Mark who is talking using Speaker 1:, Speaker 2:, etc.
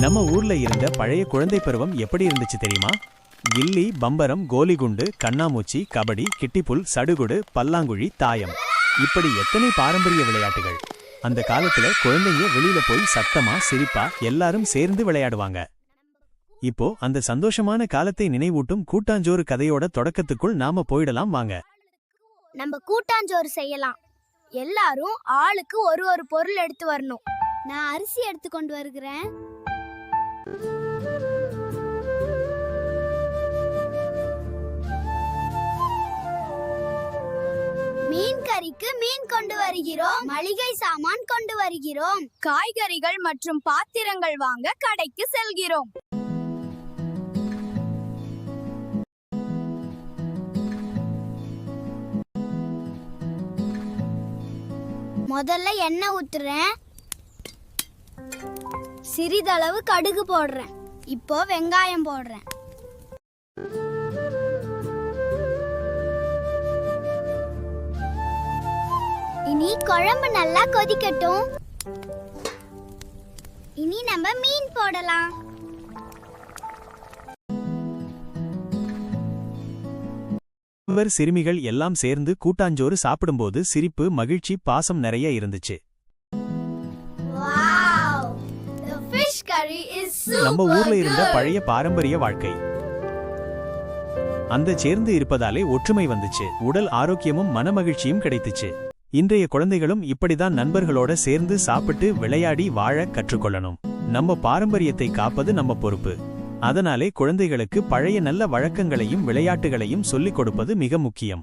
Speaker 1: நம்ம ஊர்ல இருந்த பழைய குழந்தை பருவம் எப்படி இருந்துச்சு தெரியுமா? கில்லி பம்பரம் கோலிகுண்டு கண்ணாமூச்சி கபடி கிட்டிப்புல் சடுகுடு பல்லாங்குழி தாயம். இப்படி எத்தனை பாரம்பரிய விளையாட்டுகள். அந்த காலத்துல குழந்தைங்க வெளியில போய் சத்தமா சிரிப்பா எல்லாரும் சேர்ந்து விளையாடுவாங்க. இப்போ அந்த சந்தோஷமான காலத்தை நினைவூட்டும் கூட்டாஞ்சோறு கதையோட தொடக்கத்துக்குள் நாம போயிடலாம் வாங்க.
Speaker 2: நம்ம கூட்டாஞ்சோறு செய்யலாம். எல்லாரும் ஆளுக்கு ஒரு ஒரு பொருள் எடுத்து வரணும். நான் அரிசி எடுத்து கொண்டு வருகிறேன். மீன் கறிக்கு மீன் கொண்டு வருகிறோம். மளிகை சாமான் கொண்டு வருகிறோம். காய்கறிகள் மற்றும் பாத்திரங்கள் வாங்க கடைக்கு செல்கிறோம். முதல்ல எண்ணெய் ஊத்துறேன். சிறிதளவு கடுகு போடுறேன். இப்போ வெங்காயம் போடுறேன். இனி குழம்பு நல்லா கொதிக்கட்டும். இனி நம்ம மீன் போடலாம்.
Speaker 1: சிறுமிகள் எல்லாம் சேர்ந்து கூட்டாஞ்சோறு சாப்பிடும்போது சிரிப்பு மகிழ்ச்சி பாசம் நிறைய இருந்துச்சு. நம்ம ஊர்ல இருந்த பழைய பாரம்பரிய வாழ்க்கை. அந்த சேர்ந்து இருப்பதாலே ஒற்றுமை வந்துச்சு. உடல் ஆரோக்கியமும் மனமகிழ்ச்சியும் கிடைத்துச்சு. இன்றைய குழந்தைகளும் இப்படிதான் நண்பர்களோட சேர்ந்து சாப்பிட்டு விளையாடி வாழ கற்றுக்கொள்ளணும். நம்ம பாரம்பரியத்தை காப்பது நம்ம பொறுப்பு. அதனாலே குழந்தைகளுக்கு பழைய நல்ல வழக்கங்களையும் விளையாட்டுகளையும் சொல்லிக் கொடுப்பது மிக முக்கியம்.